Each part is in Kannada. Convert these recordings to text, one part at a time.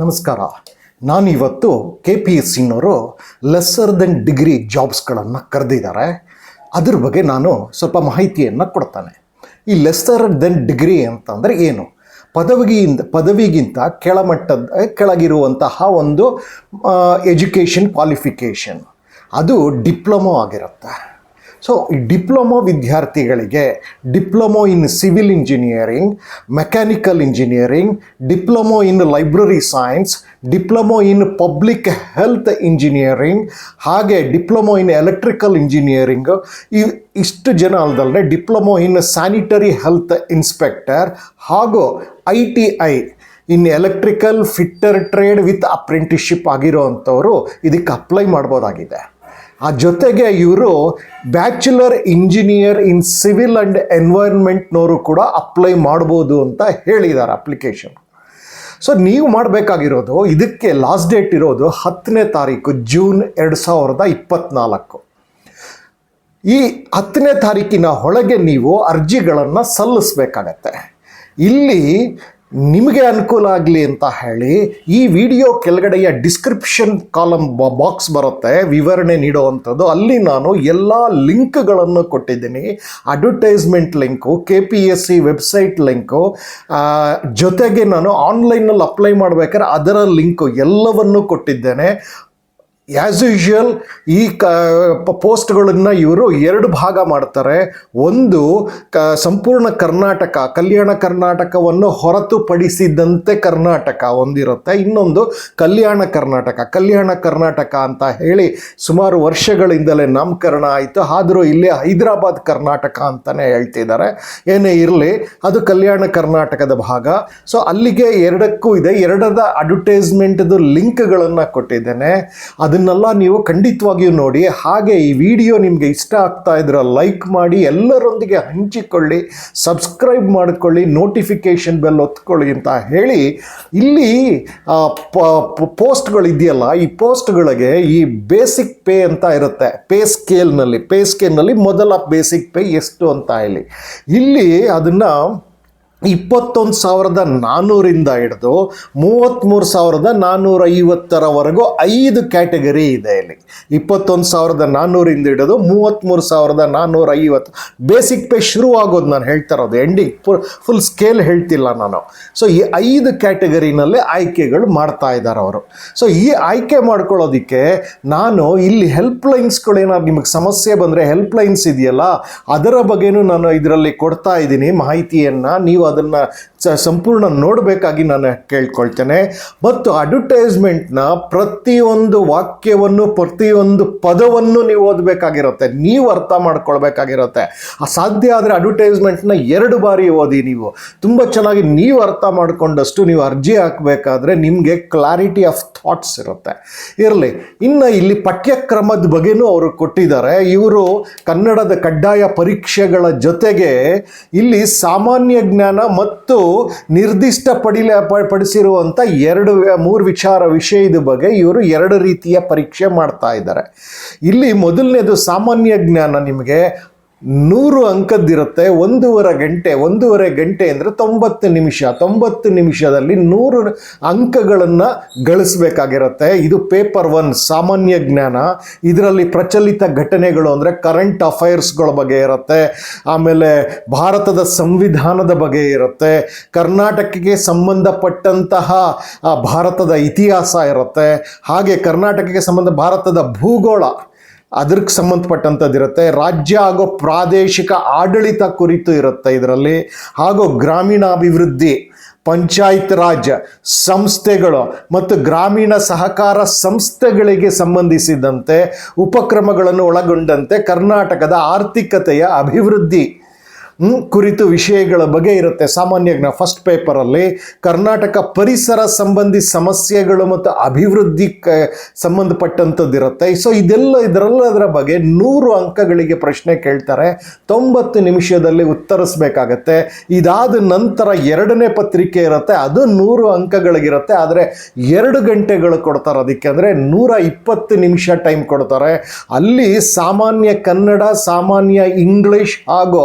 ನಮಸ್ಕಾರ. ನಾನಿವತ್ತು ಕೆ ಪಿ ಎಸ್ ಸಿನವರು ಲೆಸ್ಸರ್ ದೆನ್ ಡಿಗ್ರಿ ಜಾಬ್ಸ್ಗಳನ್ನು ಕರೆದಿದ್ದಾರೆ. ಅದ್ರ ಬಗ್ಗೆ ನಾನು ಸ್ವಲ್ಪ ಮಾಹಿತಿಯನ್ನು ಕೊಡ್ತಾನೆ. ಈ ಲೆಸ್ಸರ್ ದೆನ್ ಡಿಗ್ರಿ ಅಂತಂದರೆ ಏನು? ಪದವಿಗಿಂತ ಪದವಿಗಿಂತ ಕೆಳಮಟ್ಟದ ಕೆಳಗಿರುವಂತಹ ಒಂದು ಎಜುಕೇಷನ್ ಕ್ವಾಲಿಫಿಕೇಷನ್ ಅದು ಡಿಪ್ಲೊಮೊ ಆಗಿರುತ್ತೆ. ಸೊ ಈ ಡಿಪ್ಲೊಮೊ ವಿದ್ಯಾರ್ಥಿಗಳಿಗೆ diploma in civil engineering mechanical engineering diploma in library science diploma in public health engineering ಹಾಗೆ ಡಿಪ್ಲೊಮೊ ಇನ್ ಎಲೆಕ್ಟ್ರಿಕಲ್ ಇಂಜಿನಿಯರಿಂಗ್ ಈ ಇಷ್ಟು ಜನ ಅಲ್ಲದಲ್ಲದೆ diploma in sanitary health inspector ಹಾಗೂ I T I in electrical fitter trade with apprenticeship ಆಗಿರೋ ಅಂಥವರು ಇದಕ್ಕೆ ಅಪ್ಲೈ ಮಾಡ್ಬೋದಾಗಿದೆ. ಆ ಜೊತೆಗೆ ಇವರು bachelor engineer in civil and ಎನ್ವೈರ್ಮೆಂಟ್ನವರು ಕೂಡ ಅಪ್ಲೈ ಮಾಡ್ಬೋದು ಅಂತ ಹೇಳಿದ್ದಾರೆ ಅಪ್ಲಿಕೇಶನ್. ಸೊ ನೀವು ಮಾಡಬೇಕಾಗಿರೋದು, ಇದಕ್ಕೆ ಲಾಸ್ಟ್ ಡೇಟ್ ಇರೋದು ಹತ್ತನೇ ತಾರೀಕು, ಜೂನ್ ಎರಡು ಸಾವಿರದ ಇಪ್ಪತ್ತ್ನಾಲ್ಕು ಈ ಹತ್ತನೇ ತಾರೀಕಿನ ಒಳಗೆ ನೀವು ಅರ್ಜಿಗಳನ್ನು ಸಲ್ಲಿಸಬೇಕಾಗತ್ತೆ. ಇಲ್ಲಿ ನಿಮಗೆ ಅನುಕೂಲ ಆಗಲಿ ಅಂತ ಹೇಳಿ ಈ ವಿಡಿಯೋ ಕೆಳಗಡೆಯ ಡಿಸ್ಕ್ರಿಪ್ಷನ್ ಕಾಲಮ್ ಬಾಕ್ಸ್ ಬರುತ್ತೆ, ವಿವರಣೆ ನೀಡುವಂಥದ್ದು. ಅಲ್ಲಿ ನಾನು ಎಲ್ಲ ಲಿಂಕ್ಗಳನ್ನು ಕೊಟ್ಟಿದ್ದೀನಿ. Advertisement link, K P S C website link ಜೊತೆಗೆ ನಾನು ಆನ್ಲೈನಲ್ಲಿ ಅಪ್ಲೈ ಮಾಡಬೇಕಾದ್ರೆ ಅದರ ಲಿಂಕು ಎಲ್ಲವನ್ನೂ ಕೊಟ್ಟಿದ್ದೇನೆ. ಆ್ಯಸ್ ಯೂಶುವಲ್ ಈ ಕ ಪೋಸ್ಟ್ಗಳನ್ನು ಇವರು ಎರಡು ಭಾಗ ಮಾಡ್ತಾರೆ. ಒಂದು, ಕ, ಸಂಪೂರ್ಣ ಕರ್ನಾಟಕ, ಕಲ್ಯಾಣ ಕರ್ನಾಟಕವನ್ನು ಹೊರತುಪಡಿಸಿದಂತೆ ಕರ್ನಾಟಕ ಒಂದಿರುತ್ತೆ. ಇನ್ನೊಂದು, ಕಲ್ಯಾಣ ಕರ್ನಾಟಕ. ಕಲ್ಯಾಣ ಕರ್ನಾಟಕ ಅಂತ ಹೇಳಿ ಸುಮಾರು ವರ್ಷಗಳಿಂದಲೇ ನಾಮಕರಣ ಆಯಿತು. ಆದರೂ ಇಲ್ಲಿ ಹೈದರಾಬಾದ್ ಕರ್ನಾಟಕ ಅಂತಲೇ ಹೇಳ್ತಿದ್ದಾರೆ. ಏನೇ ಇರಲಿ, ಅದು ಕಲ್ಯಾಣ ಕರ್ನಾಟಕದ ಭಾಗ. ಸೊ ಅಲ್ಲಿಗೆ ಎರಡಕ್ಕೂ ಇದೆ. ಎರಡದ ಅಡ್ವರ್ಟೈಸ್ಮೆಂಟ್ದು ಲಿಂಕ್ಗಳನ್ನು ಕೊಟ್ಟಿದ್ದೇನೆ. ಅದನ್ನೆಲ್ಲ ನೀವು ಖಂಡಿತವಾಗಿಯೂ ನೋಡಿ. ಹಾಗೆ ಈ ವಿಡಿಯೋ ನಿಮಗೆ ಇಷ್ಟ ಆಗ್ತಾ ಇದ್ರೆ ಲೈಕ್ ಮಾಡಿ, ಎಲ್ಲರೊಂದಿಗೆ ಹಂಚಿಕೊಳ್ಳಿ, ಸಬ್ಸ್ಕ್ರೈಬ್ ಮಾಡಿಕೊಳ್ಳಿ, ನೋಟಿಫಿಕೇಷನ್ ಬೆಲ್ ಒತ್ಕೊಳ್ಳಿ ಅಂತ ಹೇಳಿ. ಇಲ್ಲಿ ಪೋಸ್ಟ್ಗಳಿದೆಯಲ್ಲ, ಈ ಪೋಸ್ಟ್ಗಳಿಗೆ ಈ ಬೇಸಿಕ್ ಪೇ ಅಂತ ಇರುತ್ತೆ. ಪೇ ಸ್ಕೇಲ್ನಲ್ಲಿ ಪೇ ಸ್ಕೇಲ್ನಲ್ಲಿ ಮೊದಲ ಬೇಸಿಕ್ ಪೇ ಎಷ್ಟು ಅಂತ ಹೇಳಿ. ಇಲ್ಲಿ ಅದನ್ನು ಇಪ್ಪತ್ತೊಂದು ಸಾವಿರದ ನಾನ್ನೂರಿಂದ ಹಿಡಿದು ಮೂವತ್ತ್ಮೂರು ಸಾವಿರದ ನಾನ್ನೂರ ಐವತ್ತರವರೆಗೂ ಐದು ಕ್ಯಾಟಗರಿ ಇದೆ ಇಲ್ಲಿ. ಇಪ್ಪತ್ತೊಂದು ಸಾವಿರದ ನಾನ್ನೂರಿಂದ ಹಿಡಿದು ಮೂವತ್ತ್ಮೂರು ಸಾವಿರದ ನಾನ್ನೂರ ಐವತ್ತು ಬೇಸಿಕ್ ಪೇ ಶುರುವಾಗೋದು ನಾನು ಹೇಳ್ತಾ ಇರೋದು. ಎಂಡಿಂಗ್ ಫುಲ್ ಸ್ಕೇಲ್ ಹೇಳ್ತಿಲ್ಲ ನಾನು. ಸೊ ಈ ಐದು ಕ್ಯಾಟಗರಿನಲ್ಲೇ ಆಯ್ಕೆಗಳು ಮಾಡ್ತಾ ಇದ್ದಾರೆ ಅವರು. ಸೊ ಈ ಆಯ್ಕೆ ಮಾಡ್ಕೊಳ್ಳೋದಕ್ಕೆ ನಾನು ಇಲ್ಲಿ ಹೆಲ್ಪ್ ಲೈನ್ಸ್ಗಳೇನಾದ್ರು ನಿಮಗೆ ಸಮಸ್ಯೆ ಬಂದರೆ ಹೆಲ್ಪ್ ಲೈನ್ಸ್ ಇದೆಯಲ್ಲ, ಅದರ ಬಗ್ಗೆನೂ ನಾನು ಇದರಲ್ಲಿ ಕೊಡ್ತಾ ಇದ್ದೀನಿ ಮಾಹಿತಿಯನ್ನು. ನೀವು ಅದನ್ನು ಸಂಪೂರ್ಣ ನೋಡಬೇಕಾಗಿ ನಾನು ಕೇಳ್ಕೊಳ್ತೇನೆ. ಮತ್ತು ಅಡ್ವರ್ಟೈಸ್ಮೆಂಟ್ನ ಪ್ರತಿಯೊಂದು ವಾಕ್ಯವನ್ನು, ಪ್ರತಿಯೊಂದು ಪದವನ್ನು ನೀವು ಓದಬೇಕಾಗಿರುತ್ತೆ. ನೀವು ಅರ್ಥ ಮಾಡ್ಕೊಳ್ಬೇಕಾಗಿರುತ್ತೆ. ಸಾಧ್ಯ ಆದರೆ ಅಡ್ವರ್ಟೈಸ್ಮೆಂಟ್ನ ಎರಡು ಬಾರಿ ಓದಿ ನೀವು. ತುಂಬ ಚೆನ್ನಾಗಿ ನೀವು ಅರ್ಥ ಮಾಡಿಕೊಂಡಷ್ಟು ನೀವು ಅರ್ಜಿ ಹಾಕಬೇಕಾದ್ರೆ ನಿಮಗೆ ಕ್ಲಾರಿಟಿ ಆಫ್ ಥಾಟ್ಸ್ ಇರುತ್ತೆ. ಇರಲಿ, ಇನ್ನು ಇಲ್ಲಿ ಪಠ್ಯಕ್ರಮದ ಬಗ್ಗೆನೂ ಅವರು ಕೊಟ್ಟಿದ್ದಾರೆ. ಇವರು ಕನ್ನಡದ ಕಡ್ಡಾಯ ಪರೀಕ್ಷೆಗಳ ಜೊತೆಗೆ ಇಲ್ಲಿ ಸಾಮಾನ್ಯ ಜ್ಞಾನ ಮತ್ತು ನಿರ್ದಿಷ್ಟ ಪಡಿಲ ಪ- ಪಡಿಸಿರುವಂಥ ಎರಡು ಮೂರು ವಿಚಾರ ವಿಷಯದ ಬಗ್ಗೆ ಇವರು ಎರಡು ರೀತಿಯ ಪರೀಕ್ಷೆ ಮಾಡ್ತಾ ಇದ್ದಾರೆ. ಇಲ್ಲಿ ಮೊದಲನೇದು ಸಾಮಾನ್ಯ ಜ್ಞಾನ ನಿಮಗೆ ನೂರು ಅಂಕದ್ದಿರುತ್ತೆ, ಒಂದೂವರೆ ಗಂಟೆ ಒಂದೂವರೆ ಗಂಟೆ ಅಂದರೆ ತೊಂಬತ್ತು ನಿಮಿಷ, ತೊಂಬತ್ತು ನಿಮಿಷದಲ್ಲಿ ನೂರು ಅಂಕಗಳನ್ನು ಗಳಿಸಬೇಕಾಗಿರುತ್ತೆ. ಇದು ಪೇಪರ್ ಒನ್, ಸಾಮಾನ್ಯ ಜ್ಞಾನ. ಇದರಲ್ಲಿ ಪ್ರಚಲಿತ ಘಟನೆಗಳು ಅಂದರೆ ಕರೆಂಟ್ ಅಫೈರ್ಸ್ಗಳ ಬಗ್ಗೆ ಇರುತ್ತೆ. ಆಮೇಲೆ ಭಾರತದ ಸಂವಿಧಾನದ ಬಗ್ಗೆ ಇರುತ್ತೆ. ಕರ್ನಾಟಕಕ್ಕೆ ಸಂಬಂಧಪಟ್ಟಂತಹ ಭಾರತದ ಇತಿಹಾಸ ಇರುತ್ತೆ. ಹಾಗೆ ಕರ್ನಾಟಕಕ್ಕೆ ಸಂಬಂಧ, ಭಾರತದ ಭೂಗೋಳ. ಅದಕ್ಕೆ ಸಂಬಂಧಪಟ್ಟಂಥದ್ದು ಇರುತ್ತೆ. ರಾಜ್ಯ ಹಾಗೂ ಪ್ರಾದೇಶಿಕ ಆಡಳಿತ ಕುರಿತು ಇರುತ್ತೆ ಇದರಲ್ಲಿ. ಹಾಗೂ ಗ್ರಾಮೀಣಾಭಿವೃದ್ಧಿ, ಪಂಚಾಯತ್ ರಾಜ್, ಸಂಸ್ಥೆಗಳು ಮತ್ತು ಗ್ರಾಮೀಣ ಸಹಕಾರ ಸಂಸ್ಥೆಗಳಿಗೆ ಸಂಬಂಧಿಸಿದಂತೆ ಉಪಕ್ರಮಗಳನ್ನು ಒಳಗೊಂಡಂತೆ ಕರ್ನಾಟಕದ ಆರ್ಥಿಕತೆಯ ಅಭಿವೃದ್ಧಿ ಕುರಿತು ವಿಷಯಗಳ ಬಗ್ಗೆ ಇರುತ್ತೆ. ಸಾಮಾನ್ಯ ಜ್ಞಾನ ಫಸ್ಟ್ ಪೇಪರಲ್ಲಿ ಕರ್ನಾಟಕ ಪರಿಸರ ಸಂಬಂಧಿ ಸಮಸ್ಯೆಗಳು ಮತ್ತು ಅಭಿವೃದ್ಧಿ ಕ ಇರುತ್ತೆ. ಸೊ ಇದೆಲ್ಲ, ಇದರಲ್ಲದರ ಬಗ್ಗೆ ನೂರು ಅಂಕಗಳಿಗೆ ಪ್ರಶ್ನೆ ಕೇಳ್ತಾರೆ. ತೊಂಬತ್ತು ನಿಮಿಷದಲ್ಲಿ ಉತ್ತರಿಸಬೇಕಾಗತ್ತೆ. ಇದಾದ ನಂತರ ಎರಡನೇ ಪತ್ರಿಕೆ ಇರುತ್ತೆ. ಅದು ನೂರು ಅಂಕಗಳಿಗಿರುತ್ತೆ. ಆದರೆ ಎರಡು ಗಂಟೆಗಳು ಕೊಡ್ತಾರೆ ಅದಕ್ಕೆ. ಅಂದರೆ ನೂರ ಇಪ್ಪತ್ತು ನಿಮಿಷ ಟೈಮ್ ಕೊಡ್ತಾರೆ. ಅಲ್ಲಿ ಸಾಮಾನ್ಯ ಕನ್ನಡ, ಸಾಮಾನ್ಯ ಇಂಗ್ಲಿಷ್ ಹಾಗೂ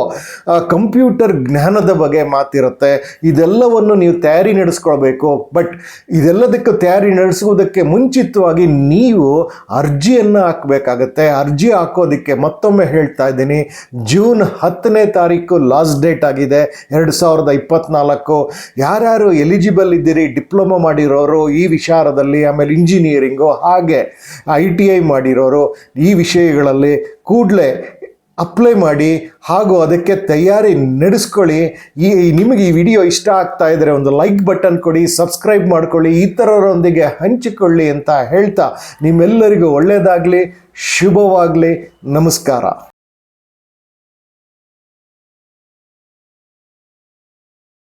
ಕಂಪ್ಯೂಟರ್ ಜ್ಞಾನದ ಬಗ್ಗೆ ಮಾತಿರುತ್ತೆ. ಇದೆಲ್ಲವನ್ನು ನೀವು ತಯಾರಿ ನಡೆಸ್ಕೊಳ್ಬೇಕು. ಬಟ್ ಇದೆಲ್ಲದಕ್ಕೂ ತಯಾರಿ ನಡೆಸುವುದಕ್ಕೆ ಮುಂಚಿತವಾಗಿ ನೀವು ಅರ್ಜಿಯನ್ನು ಹಾಕಬೇಕಾಗತ್ತೆ. ಅರ್ಜಿ ಹಾಕೋದಕ್ಕೆ ಮತ್ತೊಮ್ಮೆ ಹೇಳ್ತಾ ಇದ್ದೀನಿ. ಜೂನ್ ಹತ್ತನೇ ತಾರೀಕು ಲಾಸ್ಟ್ ಡೇಟ್ ಆಗಿದೆ. ಎರಡು ಸಾವಿರದ ಇಪ್ಪತ್ತ್ನಾಲ್ಕು ಯಾರ್ಯಾರು ಎಲಿಜಿಬಲ್ ಇದ್ದೀರಿ, ಡಿಪ್ಲೊಮಾ ಮಾಡಿರೋರು, ಈ ವಿಚಾರದಲ್ಲಿ ಆಮೇಲೆ ಇಂಜಿನಿಯರಿಂಗು ಹಾಗೆ ಐ ಟಿ ಐ ಮಾಡಿರೋರು, ಈ ವಿಷಯಗಳಲ್ಲಿ ಕೂಡಲೇ ಅಪ್ಲೈ ಮಾಡಿ ಹಾಗೂ ಅದಕ್ಕೆ ತಯಾರಿ ನಡೆಸ್ಕೊಳ್ಳಿ. ಈ ನಿಮಗೆ ಈ ವಿಡಿಯೋ ಇಷ್ಟ ಆಗ್ತಾ ಇದ್ದರೆ ಒಂದು ಲೈಕ್ ಬಟನ್ ಕೊಡಿ, ಸಬ್ಸ್ಕ್ರೈಬ್ ಮಾಡ್ಕೊಳ್ಳಿ, ಇತರರೊಂದಿಗೆ ಹಂಚಿಕೊಳ್ಳಿ ಅಂತ ಹೇಳ್ತಾ ನಿಮ್ಮೆಲ್ಲರಿಗೂ ಒಳ್ಳೆಯದಾಗಲಿ ಶುಭವಾಗಲಿ, ನಮಸ್ಕಾರ.